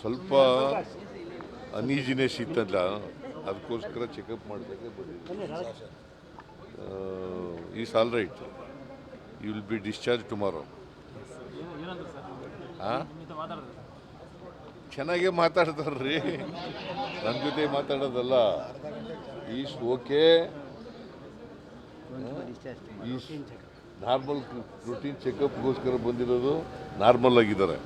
ಸ್ವಲ್ಪ ಅನೀಜಿನೆಸ್ ಇತ್ತಲ್ಲ ಅದಕ್ಕೋಸ್ಕರ ಚೆಕಪ್ ಮಾಡಿದಾಗ ಬಂದಿದೆ. Is all right you will be discharge tomorrow ಹಾಂ ಚೆನ್ನಾಗೇ ಮಾತಾಡ್ತಾರ್ರಿ. ನನ್ನ ಜೊತೆ ಮಾತಾಡೋದಲ್ಲ. Is okay is normal routine ಚೆಕಪ್ಗೋಸ್ಕರ ಬಂದಿರೋದು. ನಾರ್ಮಲ್ ಆಗಿದ್ದಾರೆ.